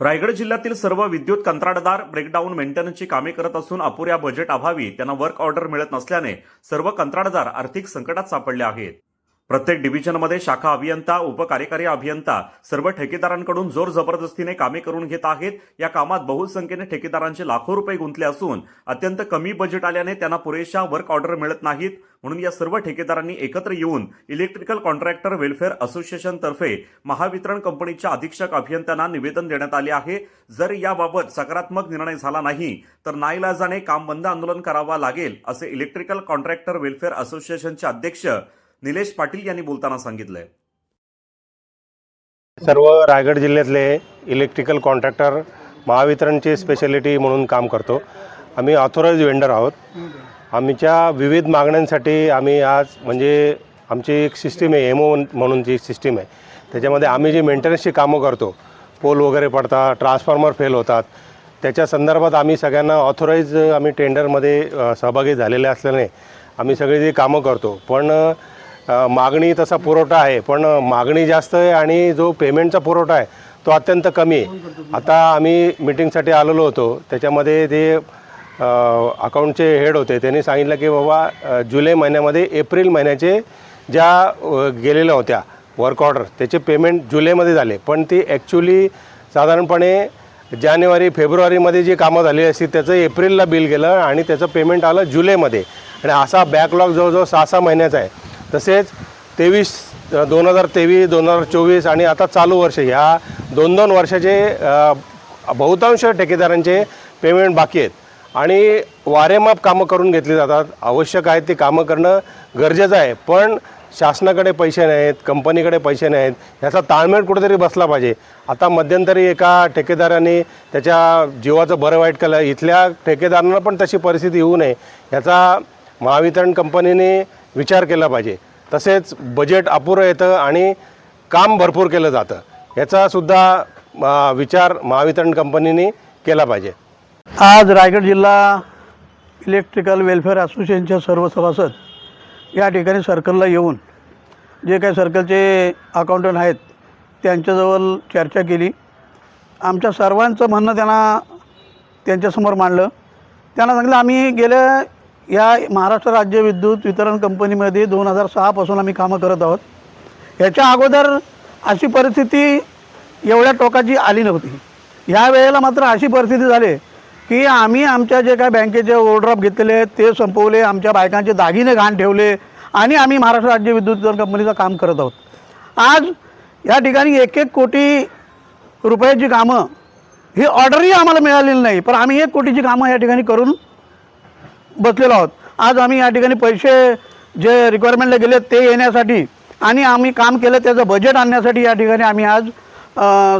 रायगड जिल्ह्यातील सर्व विद्युत कंत्राटदार ब्रेकडाऊन मेंटेनन्सची कामे करत असून अपुऱ्या बजेट अभावी त्यांना वर्क ऑर्डर मिळत नसल्याने सर्व कंत्राटदार आर्थिक संकटात सापडले आहेत. प्रत्येक डिव्हिजनमध्ये शाखा अभियंता उपकार्यकारी अभियंता सर्व ठेकेदारांकडून जोर जबरदस्तीने कामे करून घेत आहेत. या कामात बहुसंख्येने ठेकेदारांचे लाखो रुपये गुंतले असून अत्यंत कमी बजेट आल्याने त्यांना पुरेशा वर्क ऑर्डर मिळत नाहीत. म्हणून या सर्व ठेकेदारांनी एकत्र येऊन इलेक्ट्रिकल कॉन्ट्रॅक्टर वेलफेअर असोसिएशनतर्फे महावितरण कंपनीच्या अधीक्षक अभियंत्यांना निवेदन देण्यात आले आहे. जर याबाबत सकारात्मक निर्णय झाला नाही तर नाईलाजाने काम बंद आंदोलन करावा लागेल असे इलेक्ट्रिकल कॉन्ट्रॅक्टर वेलफेअर असोसिएशनचे अध्यक्ष निलेश पाटील यांनी बोलताना सांगितलंय. सर्व रायगड जिल्ह्यातले इलेक्ट्रिकल कॉन्ट्रॅक्टर महावितरणची स्पेशालिटी म्हणून काम करतो. आम्ही ऑथोराईज वेंडर आहोत. आमच्या विविध मागण्यांसाठी आम्ही आज म्हणजे आमची एक सिस्टीम आहे एमओ म्हणून जी सिस्टीम आहे. त्याच्यामध्ये आम्ही जी मेंटेनन्सची कामं करतो पोल वगैरे पडतात ट्रान्सफॉर्मर फेल होतात. त्याच्या संदर्भात आम्ही सगळ्यांना ऑथोराईज आम्ही टेंडरमध्ये सहभागी झालेले असल्याने आम्ही सगळी जी कामं करतो. पण मागणी तसा पुरवठा आहे पण मागणी जास्त आहे आणि जो पेमेंटचा पुरवठा आहे तो अत्यंत कमी आहे. आता आम्ही मिटिंगसाठी आलेलो होतो त्याच्यामध्ये ते अकाउंटचे हेड होते त्यांनी सांगितलं की बाबा जुलै महिन्यामध्ये एप्रिल महिन्याचे ज्या गेलेल्या होत्या वर्क ऑर्डर त्याचे पेमेंट जुलैमध्ये झाले. पण ती ॲक्च्युली साधारणपणे जानेवारी फेब्रुवारीमध्ये जी कामं झाली असतील त्याचं एप्रिलला बिल गेलं आणि त्याचं पेमेंट आलं जुलैमध्ये. आणि असा बॅकलॉग जवळजवळ सहा सहा महिन्याचा आहे. तसेच तेवीस दोन हजार तेवीस दोन हजार चोवीस आणि आता चालू वर्ष ह्या दोन दोन वर्षाचे बहुतांश ठेकेदारांचे पेमेंट बाकी आहेत. आणि वारेमाप कामं करून घेतली जातात. आवश्यक आहेत ती कामं करणं गरजेचं आहे. पण शासनाकडे पैसे नाहीत कंपनीकडे पैसे नाहीत. ह्याचा ताळमेळ कुठेतरी बसला पाहिजे. आता मध्यंतरी एका ठेकेदाराने त्याच्या जीवाचं बरं वाईट केलं. इथल्या ठेकेदारांना पण तशी परिस्थिती येऊ नये. याचा महावितरण कंपनीने विचार केला पाहिजे. तसेच बजेट अपुरं येतं आणि काम भरपूर केलं जातं. याचासुद्धा विचार महावितरण कंपनीने केला पाहिजे. आज रायगड जिल्हा इलेक्ट्रिकल वेलफेअर असोसिएशनचे सर्व सभासद या ठिकाणी सर्कलला येऊन जे काही सर्कलचे अकाउंटंट आहेत त्यांच्याजवळ चर्चा केली. आमच्या सर्वांचं म्हणणं त्यांना त्यांच्यासमोर मांडलं. त्यांना सांगितलं आम्ही गेल्या या महाराष्ट्र राज्य विद्युत वितरण कंपनीमध्ये दोन हजार सहापासून आम्ही कामं करत आहोत. ह्याच्या अगोदर अशी परिस्थिती एवढ्या टोकाची आली नव्हती. ह्या वेळेला मात्र अशी परिस्थिती झाली की आम्ही आमच्या जे काय बँकेचे ओवरड्राफ्ट घेतलेले आहेत ते संपवले आमच्या बायकांचे दागिने घाण ठेवले आणि आम्ही महाराष्ट्र राज्य विद्युत वितरण कंपनीचं काम करत आहोत. आज या ठिकाणी एक एक कोटी रुपयाची कामं ही ऑर्डरही आम्हाला मिळालेली नाही पण आम्ही एक कोटीची कामं या ठिकाणी करून बसलेलो आहोत. आज आम्ही या ठिकाणी पैसे जे रिक्वायरमेंटला गेले ते येण्यासाठी आणि आम्ही काम केलं त्याचं बजेट आणण्यासाठी या ठिकाणी आम्ही आज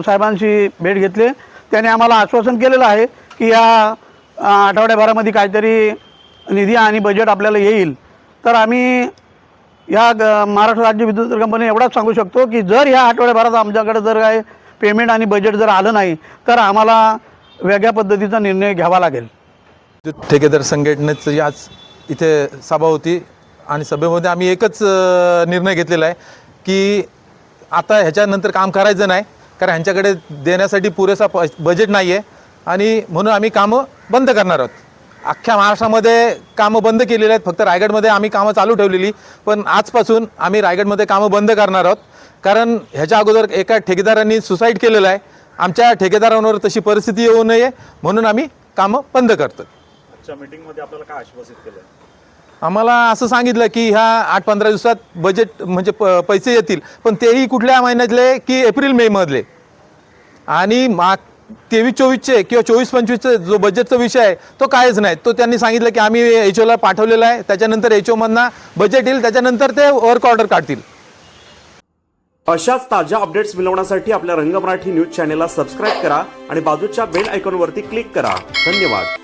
साहेबांशी भेट घेतले. त्याने आम्हाला आश्वासन केलेलं आहे की या आठवड्याभरामध्ये काहीतरी निधी आणि बजेट आपल्याला येईल. तर आम्ही या ग- महाराष्ट्र राज्य विद्युत कंपनी एवढाच सांगू शकतो की जर ह्या आठवड्याभरात आमच्याकडे जर काय पेमेंट आणि बजेट जर आलं नाही तर आम्हाला वेगळ्या पद्धतीचा निर्णय घ्यावा लागेल. ठेकेदार संघटनेची आज इथे सभा होती आणि सभेमध्ये आम्ही एकच निर्णय घेतलेला आहे की आता ह्याच्यानंतर काम करायचं नाही कारण ह्यांच्याकडे देण्यासाठी पुरेसा प बजेट नाही आहे आणि म्हणून आम्ही कामं बंद करणार आहोत. अख्ख्या महाराष्ट्रामध्ये कामं बंद केलेली आहेत फक्त रायगडमध्ये आम्ही कामं चालू ठेवलेली पण आजपासून आम्ही रायगडमध्ये कामं बंद करणार आहोत कारण ह्याच्या अगोदर एका ठेकेदारांनी सुसाईड केलेलं आहे आमच्या ठेकेदारांवर तशी परिस्थिती येऊ नये म्हणून आम्ही कामं बंद करतो आजच्या मीटिंगमध्ये आपल्याला काय आश्वासित केलं आम्हाला असं सांगितलं की ह्या आठ पंधरा दिवसात बजेट म्हणजे प पैसे येतील पण तेही कुठल्या महिन्यातले की एप्रिल मे मधले. आणि मा तेवीस चोवीसचे किंवा चोवीस पंचवीसचे जो बजेटचा विषय आहे तो कायच नाही. तो त्यांनी सांगितलं की आम्ही एच ओला पाठवलेला आहे. त्याच्यानंतर एच ओमधनं बजेट येईल त्याच्यानंतर ते वर्क ऑर्डर काढतील. अशाच ताज्या अपडेट्स मिळवण्यासाठी आपल्या रंग मराठी न्यूज चॅनेलला सबस्क्राईब करा आणि बाजूच्या बेल आयकॉनवरती क्लिक करा. धन्यवाद.